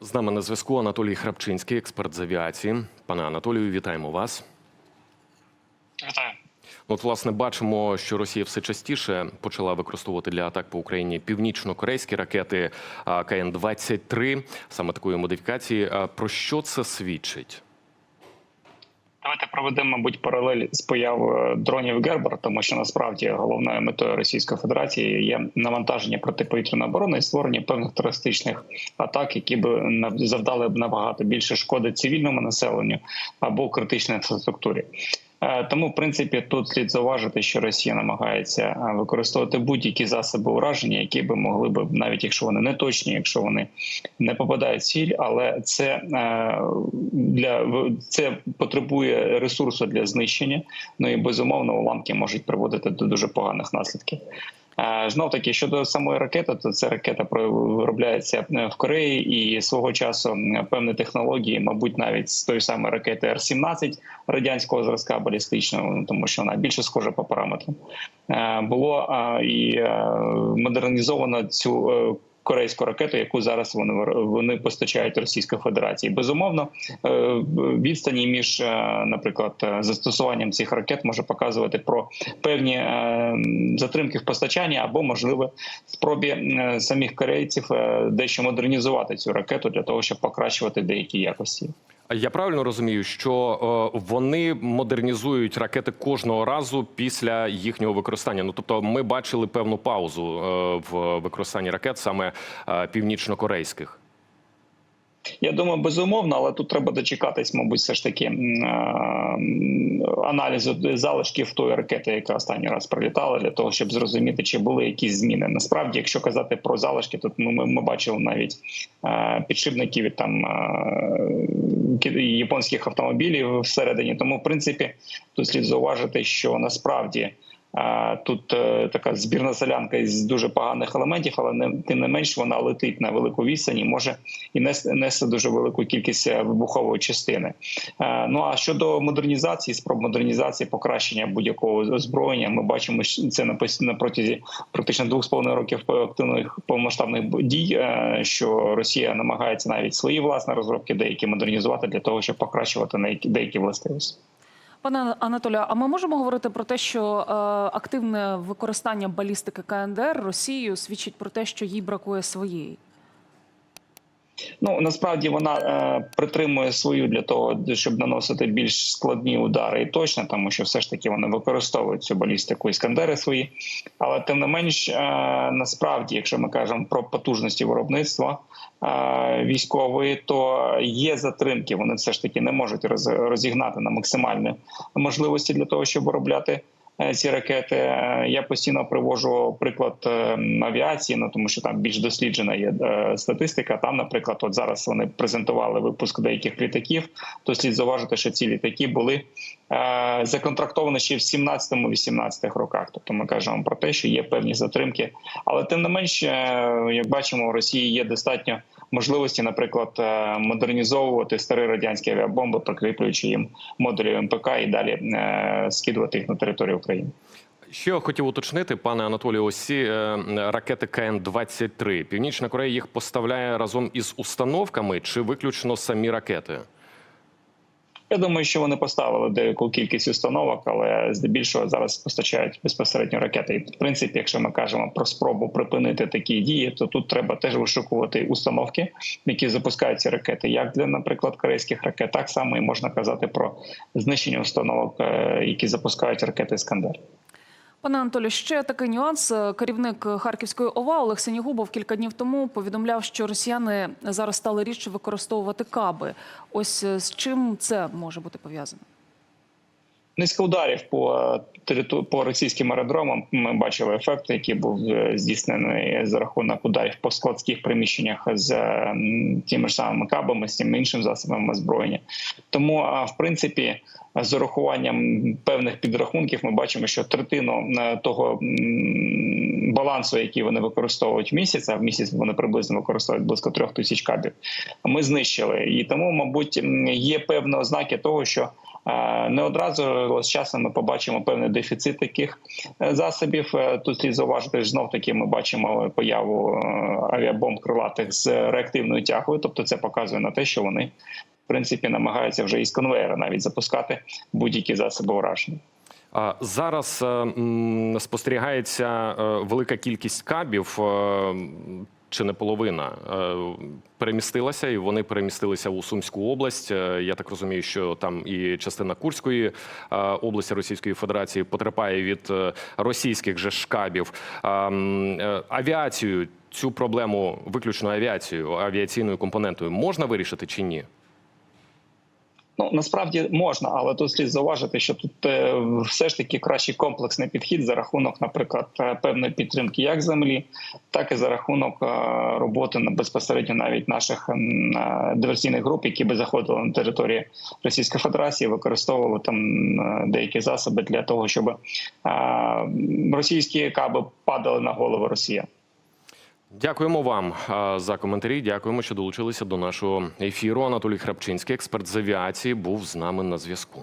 З нами на зв'язку Анатолій Храпчинський, експерт з авіації. Пане Анатолію, вітаємо вас. Вітаю. От, власне, бачимо, що Росія все частіше почала використовувати для атак по Україні північно-корейські ракети а, КН-23, саме такої модифікації. Про що це свідчить? Давайте проведемо, мабуть, паралель з появою дронів Гербер, тому що насправді головною метою Російської Федерації є навантаження протиповітряної оборони і створення певних терористичних атак, які б завдали б набагато більше шкоди цивільному населенню або критичній інфраструктурі. Е, Тому, в принципі, тут слід зауважити, що Росія намагається е, використовувати будь-які засоби ураження, які би могли б, навіть якщо вони не точні, якщо вони не попадають в ціль, але це е, для це потребує ресурсу для знищення. Ну і безумовно уламки можуть приводити до дуже поганих наслідків. Знов таки щодо самої ракети, то ця ракета виробляється е, в Кореї і свого часу певні технології, мабуть, навіть з тої самої ракети Р-17 радянського зразка балістичного, ну, тому що вона більше схожа по параметрам. е, Було і е, модернізовано цю. Корейську ракету, яку зараз вони вони постачають Російській Федерації, безумовно, відстані між, наприклад, застосуванням цих ракет може показувати про певні затримки в постачанні або можливо спробі е, самих корейців е, дещо модернізувати цю ракету для того, щоб покращувати деякі якості. Я правильно розумію, що е, вони модернізують ракети кожного разу після їхнього використання. Ну тобто, ми бачили певну паузу в використанні ракет саме північно-корейських. Я думаю, безумовно, але тут треба дочекатись, мабуть, все ж таки е, аналізу залишків тої ракети, яка останній раз прилітала, для того, щоб зрозуміти, чи були якісь зміни. Насправді, якщо казати про залишки, ми, ми, ми бачили навіть е, підшипники від там е, японських автомобілів всередині. Тому, в принципі, тут слід зауважити, що насправді. Тут е, така збірна солянка із дуже поганих елементів, але не тим не менш вона летить на велику відстань і може і нес, несе дуже велику кількість е, вибухової частини. Е, ну а щодо модернізації, спроб модернізації, покращення будь-якого озброєння, ми бачимо це на протязі практично двох з половиною років активних повномасштабних дій, що Росія намагається навіть свої власні розробки деякі модернізувати для того, щоб покращувати деякі властивості. Пане Анатолію, а ми можемо говорити про те, що е, активне використання балістики КНДР Росією свідчить про те, що їй бракує своєї? Ну насправді вона е, притримує свою для того, щоб наносити більш складні удари і точно, тому що все ж таки вони використовують цю балістику іскандери свої. Але тим не менш, е, насправді, якщо ми кажемо про потужності виробництва е, військової, то є затримки. Вони все ж таки не можуть роз- розігнати на максимальні можливості для того, щоб виробляти. Е, Ці ракети Е, я постійно привожу приклад е, авіації, ну тому що там більш досліджена є статистика. Там, наприклад, от зараз вони презентували випуск деяких літаків. То слід зауважити, що ці літаки були законтрактовані ще в 17-18 роках. Тобто ми кажемо про те, що є певні затримки, але тим не менш, е, як бачимо, у Росії є достатньо можливості, наприклад, модернізовувати старі радянські авіабомби, прикріплюючи їм модулі МПК і далі скидувати їх на територію. Ще хотів уточнити, пане Анатолію, ось ці е, ракети КН-23. Північна Корея їх поставляє разом із установками чи виключно самі ракети? Я думаю, що вони поставили деяку кількість установок, але здебільшого зараз постачають безпосередньо ракети. І в принципі, якщо ми кажемо про спробу припинити такі дії, то тут треба теж вишукувати установки, які запускають ці ракети, як для, наприклад, корейських ракет, так само і можна казати про знищення установок, е, які запускають ракети Іскандер. Пане Анатолію, ще такий нюанс. Керівник Харківської ОВА Олег Синігубов кілька днів тому повідомляв, що росіяни зараз стали рідше використовувати каби. Ось е, з чим це може бути пов'язано? Низка ударів по териту- по російським аеродромам. Ми бачили ефект, який був е, здійснений за рахунок ударів по складських приміщеннях з тими ж самими кабами, з тим іншим засобами озброєння. Тому, в принципі, з урахуванням певних підрахунків, ми бачимо, що третину е, того балансу, який вони використовують в місяць, а в місяць вони приблизно використовують близько трьох тисяч кабів. Ми знищили і тому, мабуть, є певні ознаки того, що Е, Не одразу з часом ми побачимо певний дефіцит таких е, засобів. Тут слід зауважити знов таки. Ми бачимо появу авіабомб крилатих з реактивною тягою. Тобто, це показує на те, що вони в принципі намагаються вже із конвейера навіть запускати будь-які засоби ураження. Зараз е, спостерігається е, велика кількість кабів. е, Чи не половина перемістилася, і вони перемістилися у Сумську область. Я так розумію, що там і частина Курської області Російської Федерації потерпає від російських же шкабів. Авіацію цю проблему, виключно авіацію, авіаційною компонентою, можна вирішити чи ні? Ну насправді можна, але тут слід зауважити, що тут е, все ж таки кращий комплексний підхід за рахунок, наприклад, е, певної підтримки як землі, так і за рахунок е, роботи на безпосередньо навіть наших диверсійних груп, які би заходили на територію Російської Федерації, використовували там деякі засоби для того, щоб російські каби падали на голови Росіян. Дякуємо вам за коментарі. Дякуємо, що долучилися до нашого ефіру. Анатолій Храпчинський, експерт з авіації, був з нами на зв'язку.